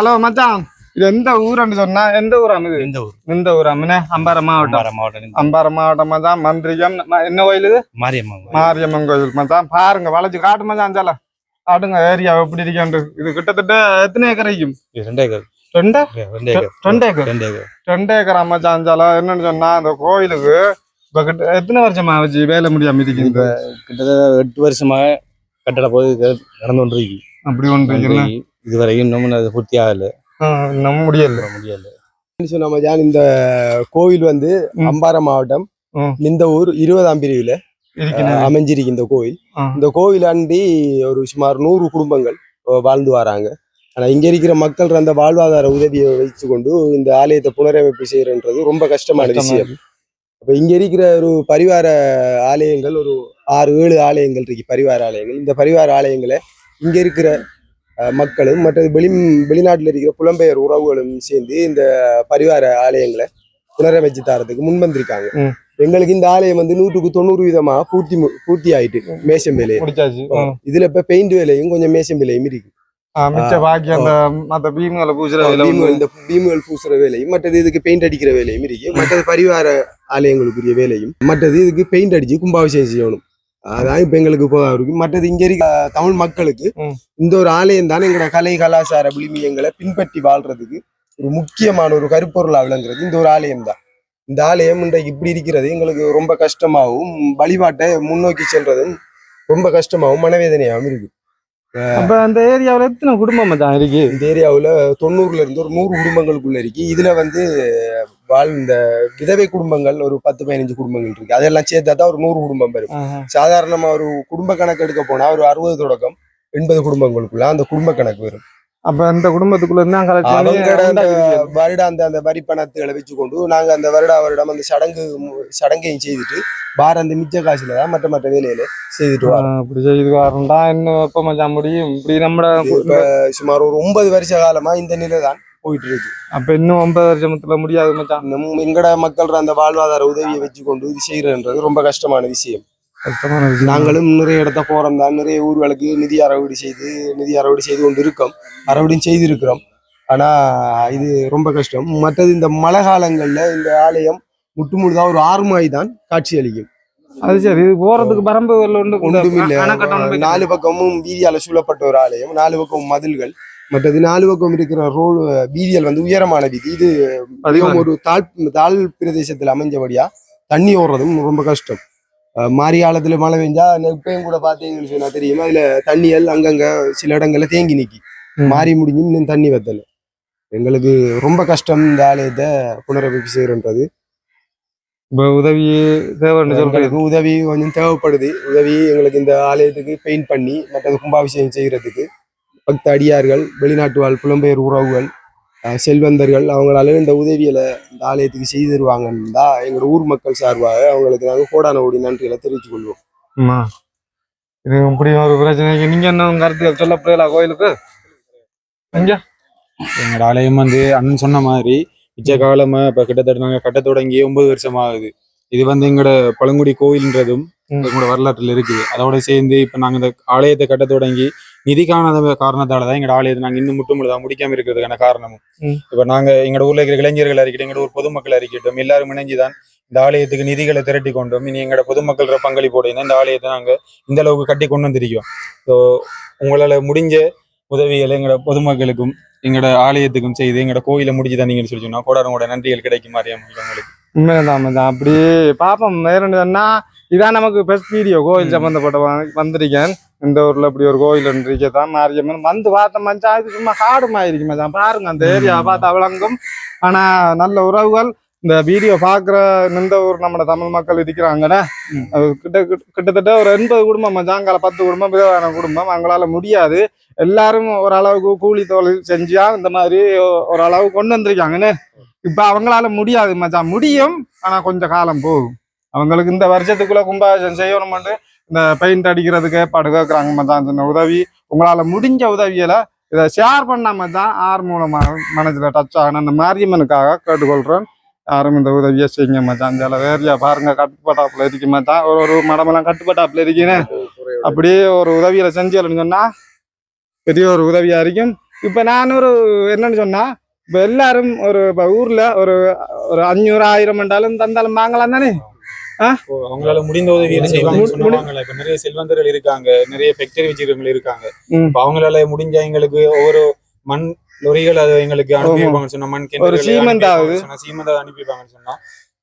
Hello மச்சான். இது எந்த ஊருன்னு சொன்னா எந்த ஊராம் இது? இந்த ஊர். இந்த ஊராமனே அம்பாறை மாவட்டம். மாவட்டம் அம்பாறை மாவட்டம் மச்சான். மந்திரிகம். என்ன கோயில் இது? மாரியம்மன். மாரியம்மன் கோயில் மச்சான். பாருங்க வளைச்சு காட்டு மச்சான் சால காட்டுங்க ஏரியா எப்படி இருக்காண்டு இது கிட்டத்தட்ட எத்தனை ஏக்கர் இருக்கும் ரெண்டு ஏக்கர். ரெண்டு? ரெண்டு ஏக்கர். ரெண்டு ஏக்கர். ரெண்டு ஏக்கர். ரெண்டு ஏக்கர் மச்சான் சால என்னன்னு சொன்னா அந்த கோயிலுக்கு இப்ப கிட்ட எத்தனை வருஷமா வச்சு வேலை முடியாம இருக்குது கிட்டத்தட்ட எட்டு வருஷமா கட்டட போய் நடந்து கொண்டிருக்கு. அப்படி ஒன்று இதுவரைக்கும் இன்னும் அது பூர்த்தி ஆகல. நம்ம முடியல. முடியல. சொன்ன இந்த கோவில் வந்து. அம்பாறை மாவட்டம். இந்த ஊர் இருபதாம் பிரிவுல அமைஞ்சிருக்கு இந்த கோயில் ஆ. இந்த கோயில் அண்டி ஒரு சுமார் நூறு குடும்பங்கள் வாழ்ந்து வராங்க. ஆனா இங்க இருக்கிற மக்கள் அந்த வாழ்வாதார உதவியை வச்சு கொண்டு இந்த ஆலயத்தை புனரமைப்பு செய்யறன்றது ரொம்ப கஷ்டமான விஷயம். அப்ப இங்க இருக்கிற ஒரு பரிவார ஆலயங்கள் ஒரு ஆறு ஏழு ஆலயங்கள் இருக்கு. பரிவார ஆலயங்கள். இந்த பரிவார ஆலயங்களை இங்க இருக்கிற மக்களும் மற்றது வெளி வெளிநாட்டுல இருக்கிற புலம்பெயர் உறவுகளும் சேர்ந்து இந்த பரிவார ஆலயங்களை புனரமைச்சு தரதுக்கு முன்வந்திருக்காங்க. எங்களுக்கு இந்த ஆலயம் வந்து நூற்றுக்கு தொண்ணூறு விதமா பூர்த்தி பூர்த்தி ஆயிட்டு மேசம் ஆ. இதுல இப்ப பெயிண்ட் வேலையும் கொஞ்சம் மேசம் வேலையும் இருக்கு. வேலை பீமுகள் பூசுற வேலையும் மற்றது இதுக்கு பெயிண்ட் அடிக்கிற வேலையும் இருக்கு. மற்றது பரிவார ஆலயங்களுக்குரிய வேலையும் மற்றது இதுக்கு பெயிண்ட் அடிச்சு கும்பாபிஷேகம் செய்யணும். அதான் இப்ப எங்களுக்கு இப்போ இருக்கு மற்றது இங்க இருக்க தமிழ் மக்களுக்கு. இந்த ஒரு ஆலயம் தான் எங்களோட கலை கலாச்சார விளிமியங்களை பின்பற்றி வாழ்றதுக்கு ஒரு முக்கியமான ஒரு கருப்பொருளா விளங்குறது. இந்த ஒரு ஆலயம் தான். இந்த ஆலயம் இன்றைக்கு இப்படி இருக்கிறது. எங்களுக்கு ரொம்ப கஷ்டமாகவும் வழிபாட்டை முன்னோக்கி செல்றதும் ரொம்ப கஷ்டமாகவும் மனவேதனையாகவும் இருக்கு. அப்ப அந்த ஏரியாவுல எத்தனை குடும்பம் மச்சான் இருக்கு? இந்த ஏரியாவுல தொண்ணூறுல இருந்து ஒரு நூறு குடும்பங்களுக்குள்ள இருக்கு. இதுல வந்து வாழ் இந்த விதவை குடும்பங்கள் ஒரு பத்து பதினஞ்சு குடும்பங்கள் இருக்கு. அதெல்லாம் சேர்த்தா தான் ஒரு நூறு குடும்பம் வரும். சாதாரணமா ஒரு குடும்ப கணக்கு எடுக்க போனா ஒரு அறுபது தொடக்கம் எண்பது குடும்பங்களுக்குள்ள அந்த குடும்ப கணக்கு வரும். அப்ப இந்த குடும்பத்துக்குள்ள இருந்து அவங்களோட அந்த வருடாந்த அந்த வரி பணத்துகளை வச்சுக்கொண்டு நாங்க அந்த வருடா வருடம் அந்த சடங்கு சடங்கையும் செய்துட்டு பார அந்த மிச்ச காசுல தான் மற்ற மற்ற வேலையில செய்துட்டு வரோம். அப்படி செய்து வரண்டா இன்னும் எப்ப மச்சான் முடியும். இப்படி நம்ம சுமார் ஒரு ஒன்பது வருஷ காலமா இந்த நிலை தான் போயிட்டு இருக்கு அப்ப இன்னும் ஒன்பது வருஷத்துல முடியாது மச்சான். நம் எங்கட மக்கள் அந்த வாழ்வாதார உதவியை வச்சு கொண்டு இது செய்யறன்றது ரொம்ப கஷ்டமான விஷயம். கஷ்டமான விஷயம். நாங்களும் நிறைய இடத்த போறோம் தான். நிறைய ஊர்களுக்கு நிதி அறவீடு செய்து நிதி அறவீடு செய்து கொண்டு இருக்கோம் அறவீடும் செய்திருக்கிறோம். ஆனா இது ரொம்ப கஷ்டம். மற்றது இந்த மழை காலங்கள்ல இந்த ஆலயம் முட்டுமுழுதா ஒரு ஆறு மாய் தான் காட்சி அளிக்கும். அது சரி. இது போறதுக்கு பரம்பு ஒன்று ஒன்றுமில்லை அணைக்கட்டணும் நாலு பக்கமும் வீதியால சூழப்பட்ட ஒரு ஆலயம் நாலு பக்கமும் மதில்கள். மற்றது நாலு பக்கம் இருக்கிற ரோடு வீதிகள் வந்து உயரமான வீதி. இது மிகவும் ஒரு தாழ் தாழ் பிரதேசத்தில் அமைஞ்சபடியா தண்ணி ஓடுறதும் ரொம்ப கஷ்டம். அஹ் மாரி காலத்துல மழை பெஞ்சா இப்பயும் கூட பாத்தீங்கன்னு சொன்னா தெரியும்? அதுல தண்ணிகள் அங்கங்க சில இடங்கள்ல தேங்கி நிக்கி. மாறி முடிஞ்சும் இன்னும் தண்ணி வத்தல. எங்களுக்கு ரொம்ப கஷ்டம் இந்த ஆலயத்தை புனரமைப்பு செய்யறன்றது. இப்ப உதவி தேவைன்னு உதவி கொஞ்சம் தேவைப்படுது. உதவி எங்களுக்கு இந்த ஆலயத்துக்கு பெயிண்ட் பண்ணி மற்றது கும்பாபிஷேகம் செய்யறதுக்கு. பக்த அடியார்கள் வெளிநாட்டு வாழ் புலம்பெயர் உறவுகள் செல்வந்தர்கள் அவங்களால இந்த உதவிகளை இந்த ஆலயத்துக்கு செய்து தருவாங்கன்னு தான் எங்களோட ஊர் மக்கள் சார்பாக அவங்களுக்கு நாங்கள் கோடான கோடி நன்றிகளை தெரிவித்துக் கொள்வோம். ஆமா இது இப்படி ஒரு பிரச்சனைக்கு நீங்க என்ன உங்க கருத்துக்கள் சொல்ல போயலா கோயிலுக்கு எங்களோட ஆலயம் வந்து அண்ணன் சொன்ன மாதிரி மிச்ச காலமா இப்ப கிட்டத்தட்ட நாங்க கட்ட தொடங்கி ஒன்பது வருஷம் ஆகுது இது வந்து எங்களோட பழங்குடி கோயில்ன்றதும். எங்களோட வரலாற்றுல இருக்குது. அதோட சேர்ந்து இப்ப நாங்க இந்த ஆலயத்தை கட்ட தொடங்கி நிதி காணாத காரணத்தால தான் எங்களோட ஆலயத்தை நாங்க இன்னும் முட்டு முடிக்காம இருக்கிறதுக்கான காரணமும். இப்ப நாங்க எங்களோட ஊர்ல இருக்கிற இளைஞர்கள் இருக்கட்டும் எங்களோட ஊர் பொதுமக்கள் இருக்கட்டும் எல்லாரும் இணைஞ்சுதான் இந்த ஆலயத்துக்கு நிதிகளை திரட்டி கொண்டோம் இனி எங்களோட பொதுமக்களோட பங்களிப்போட இந்த ஆலயத்தை நாங்க இந்த அளவுக்கு கட்டி கொண்டு வந்திருக்கோம் ஸோ உங்களால முடிஞ்ச உதவிகளை எங்களோட பொதுமக்களுக்கும் எங்களோட ஆலயத்துக்கும் செய்து எங்களோட கோயிலை முடிச்சு தந்தீங்கன்னு சொல்லி சொன்னா கோடாரோட நன்றிகள் கிடைக்கும் மாரியம் உங்களுக்கு உண்மைதான் உண்மைதான் அப்படி பாப்போம். வேற என்னன்னா இதான் நமக்கு பெஸ்ட் வீடியோ கோயில் சம்பந்தப்பட்ட வந்திருக்கேன். இந்த ஊர்ல இப்படி ஒரு கோயில் இருக்கதான். மாரியம்மன் வந்து பார்த்த மச்சான் இது சும்மா காடு மாதிரி மச்சான் பாருங்க அந்த ஏரியா பார்த்தா விளங்கும் ஆனா நல்ல உறவுகள். இந்த வீடியோ பாக்குற இந்த ஊர் நம்ம தமிழ் மக்கள் இருக்கிறாங்கன்னு அது கிட்ட கிட்ட- கிட்டத்தட்ட ஒரு எண்பது குடும்பம் மச்சாங்கால பத்து குடும்பம் விதவான குடும்பம். அவங்களால முடியாது. எல்லாரும் ஓரளவுக்கு கூலி தொழில் செஞ்சா இந்த மாதிரி ஒ- ஓரளவு கொண்டு வந்திருக்காங்கன்னு. இப்ப அவங்களால முடியாது மச்சான். முடியும் ஆனால் கொஞ்சம் காலம் போகும். அவங்களுக்கு இந்த வருஷத்துக்குள்ள கும்பாபிஷேகம் செய்யணும்னு இந்த பெயிண்ட் அடிக்கிறதுக்கு ஏற்பாடு கேட்குறாங்க மச்சான். சின்ன உதவி உங்களால முடிஞ்ச உதவியில இதை ஷேர் பண்ணாம தான் ஆறு மூலமாக மனசுல டச் ஆகணும். அந்த மாரியம்மனுக்காக கேட்டுக்கொள்றேன். யாரும் இந்த உதவியை செய்யுங்க மச்சான். சில ஏரியா பாருங்க கட்டுப்பட்டாப்புல இருக்கு மச்சான். ஒரு ஒரு மடமெல்லாம் கட்டுப்பட்டாப்புல இருக்கீங்க அப்படியே ஒரு உதவியில செஞ்சு சொன்னா பெரிய ஒரு உதவியா இருக்கும். இப்ப நான் ஒரு என்னன்னு சொன்னா இப்ப எல்லாரும் ஒரு இப்ப ஊர்ல ஒரு ஒரு அஞ்சூறு ஆயிரம் என்றாலும் தந்தாலும் வாங்கலாம் தானே? அவங்களால முடிந்த உதவியை சொன்னாங்கல்ல இப்ப நிறைய செல்வந்தர்கள் இருக்காங்க நிறைய ஃபேக்டரி வச்சிருக்கவங்க இருக்காங்க. அவங்களால முடிஞ்ச எங்களுக்கு ஒவ்வொரு மண் லொரிகள் அதை எங்களுக்கு அனுப்பி ஆமா. வைப்பாங்கன்னு சொன்னா மண் ஒரு கிணறுகளை சீமெண்ட் அனுப்பி ஆகுது. வைப்பாங்கன்னு சொன்னா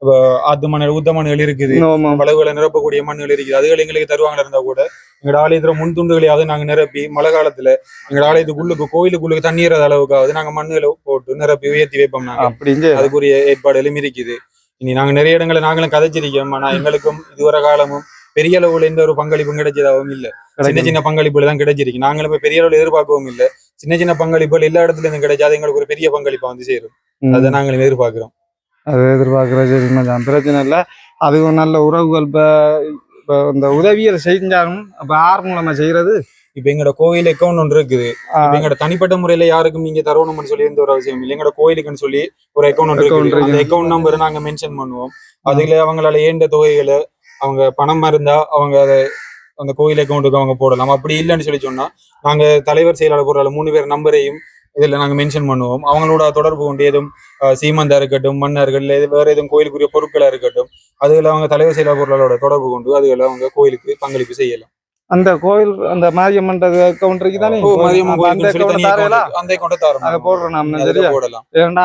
அதை ஆத்து மணல் ஊத்த மணல் இருக்குது. வளவுகளை நிரப்பக்கூடிய மண்ணுகள் இருக்குது. அதுகள் எங்களுக்கு தருவாங்களா இருந்தா கூட எங்களோட ஆலயத்துல முன் துண்டுகளையாவது நாங்க நிரப்பி மழை காலத்துல எங்களோட ஆலயத்துக்குள்ளுக்கு கோயிலுக்குள்ளுக்கு தண்ணீர் அளவுக்காவது நாங்க மண்ணுகளை போட்டு நிரப்பி உயர்த்தி வைப்போம் நாங்க. அதுக்குரிய ஏற்பாடுகளும் இருக்குது. இனி நாங்க நிறைய இடங்களை நாங்களும் கதைச்சிருக்கோம். ஆனா எங்களுக்கும் இதுவரை காலமும் பெரிய அளவுல எந்த ஒரு பங்களிப்பும் கிடைச்சதாகவும் இல்ல. சின்ன சின்ன பங்களிப்புகள் தான் கிடைச்சிருக்கு. நாங்களும் இப்ப பெரிய அளவுல எதிர்பார்க்கவும் இல்ல. சின்ன சின்ன பங்களிப்புகள் எல்லா இடத்துல இருந்து கிடைச்சாது. எங்களுக்கு ஒரு பெரிய பங்களிப்பா வந்து சேரும். அதை நாங்களும் எதிர்பார்க்கிறோம். அது எதிர்பார்க்கிற சரி மச்சான் பிரச்சனை இல்லை. அதுவும் நல்ல உறவுகள் இப்போ இப்போ இந்த உதவியை செஞ்சாலும் அப்போ ஆறு மூலமா செய்யறது? இப்ப எங்களோட கோயில் அக்கௌண்ட் ஒன்று இருக்குது. இப்ப எங்களோட தனிப்பட்ட முறையில யாருக்கும் நீங்க தரணும்னு சொல்லி எந்த ஒரு அவசியம் இல்லை. எங்களோட கோயிலுக்குன்னு சொல்லி ஒரு அக்கௌண்ட் ஒன்று Account இருக்குது. அந்த இருக்கு. அக்கௌண்ட் நம்பரை நாங்க மென்ஷன் பண்ணுவோம். அதுல அவங்களால ஏண்ட தொகைகளை அவங்க பணம் இருந்தா அவங்க அதை அந்த கோயில் அக்கௌண்ட்டுக்கு அவங்க போடலாம். அப்படி இல்லைன்னு சொல்லி சொன்னா நாங்க தலைவர் செயலாளர் பொருளாளர் மூணு பேர் நம்பரையும் இதுல நாங்க மென்ஷன் பண்ணுவோம். அவங்களோட தொடர்பு கொண்டு எதுவும் சீமந்தா இருக்கட்டும் மண்ணா இருக்கட்டும் இல்ல வேற எதுவும் கோயிலுக்குரிய பொருட்களா இருக்கட்டும் அதுல அவங்க தலைவர் செயலாளர் பொருளாளரோட தொடர்பு கொண்டு அதுல அவங்க கோயிலுக்கு பங்களிப்பு செய்யலாம். அந்த கோயில் அந்த மாரியம்மன் அக்கௌண்ட் இருக்கு தானே? அந்த போடுறோம்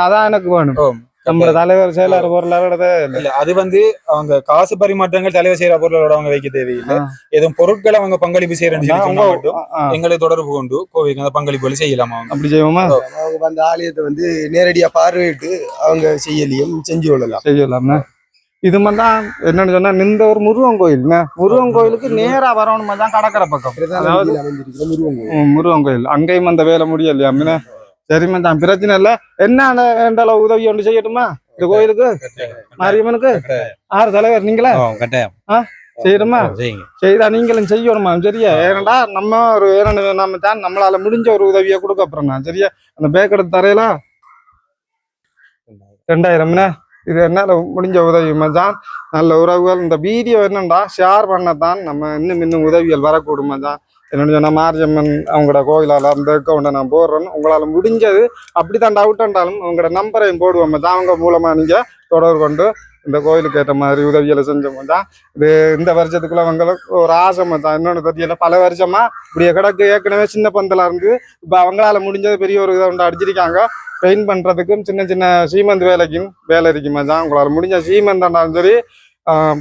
அதான் எனக்கு வேணும். நம்ம தலைவர் செயலர் பொருளாதார இல்ல அது வந்து அவங்க காசு பரிமாற்றங்கள் தலைவர் செய்யற பொருளோட அவங்க வைக்க தேவையில்லை. எதுவும் பொருட்களை அவங்க பங்களிப்பு செய்யறேன்னு எங்களை தொடர்பு கொண்டு கோவிலுக்கு அந்த பங்களிப்புகள் செய்யலாமா அப்படி செய்வோமா? அவங்க அந்த ஆலயத்தை வந்து நேரடியா பார்வையிட்டு அவங்க செய்யலையும் செஞ்சு கொள்ளலாம். செய்யலாம்னா இது தான் என்னன்னு சொன்னா இந்த ஒரு முருகன் கோயில் முருகன் கோயிலுக்கு நேரா வரணும் தான் கடற்கரை பக்கம். முருகன் கோயில். அங்கேயும் அந்த வேலை முடியலையா சரிம்மா தான் பிரச்சனை இல்ல என்ன அளவு உதவி ஒன்று செய்யட்டுமா இந்த கோயிலுக்கு மாரியம்மனுக்கு ஆறு தலைவர் நீங்களா கட்டாயம் செய்யணுமா செய்யுங்க செய்தா நீங்களும் செய்யணுமா சரியா ஏனடா நம்ம ஒரு ஏன்னு நம்ம தான் நம்மளால முடிஞ்ச ஒரு உதவியை கொடுக்க அப்புறம்ண்ணா சரியா அந்த பேக் எடுத்து தரையில ரெண்டாயிரம்ண்ணே இது என்னால முடிஞ்ச உதவி மச்சான் நல்ல உறவுகள் இந்த வீடியோ என்னண்டா ஷேர் பண்ணத்தான் நம்ம இன்னும் இன்னும் உதவிகள் வரக்கூடும் மச்சான் என்னோட சொன்னால் மாரியம்மன் அவங்களோட கோயிலால் அந்த அக்கௌண்ட்டை நான் போடுறேன் உங்களால் முடிஞ்சது அப்படி தான் டவுட் இருந்தாலும் உங்களோட நம்பரையும் போடுவோம். தான் அவங்க மூலமாக நீங்கள் தொடர்பு கொண்டு இந்த கோயிலுக்கு ஏற்ற மாதிரி உதவிகளை செஞ்சோம். தான் இது இந்த வருஷத்துக்குள்ள அவங்களுக்கு ஒரு ஆசை தான். இன்னொன்று தெரியல பல வருஷமா இப்படியே கிடக்கு. ஏற்கனவே சின்ன பந்தலாக இருந்து இப்போ அவங்களால முடிஞ்சது பெரிய ஒரு இதை ஒன்று அடிச்சிருக்காங்க. பெயிண்ட் பண்ணுறதுக்கும் சின்ன சின்ன சீமந்த் வேலைக்கும் வேலை இருக்குமா தான் உங்களால் முடிஞ்ச சீமந்தாண்டாலும் சரி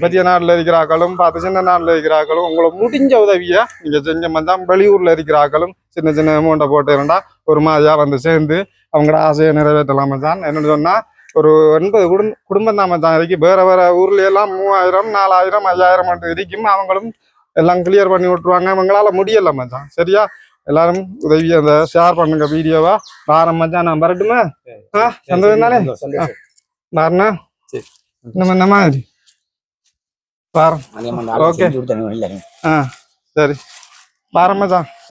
பெரிய நாட்டில் இருக்கிறாக்களும் பார்த்து சின்ன நாட்டில் இருக்கிறாக்களும் உங்களை முடிஞ்ச உதவியை நீங்கள் செஞ்ச மச்சான் வெளியூரில் இருக்கிறாக்களும் சின்ன சின்ன அமௌண்ட்டை போட்டு இருந்தா ஒரு மாதிரியா வந்து சேர்ந்து அவங்களோட ஆசையை நிறைவேற்றலாம் மச்சான் என்னன்னு சொன்னா ஒரு ஒன்பது குடும்ப குடும்பம் தான் மச்சான் இருக்கு. வேற வேற ஊர்ல எல்லாம் மூவாயிரம் நாலாயிரம் ஐயாயிரம் மட்டும் இருக்கும். அவங்களும் எல்லாம் கிளியர் பண்ணி விட்டுருவாங்க. அவங்களால முடியல மச்சான். சரியா? எல்லாரும் உதவி அந்த ஷேர் பண்ணுங்க வீடியோவா வாரம் மச்சான் நான் வரட்டுமா? ஆ சந்தோஷம் தானே? சரி. நம்ம இந்த மாதிரி? மாதிரி ஆ சரி. வாரம் மச்சான்.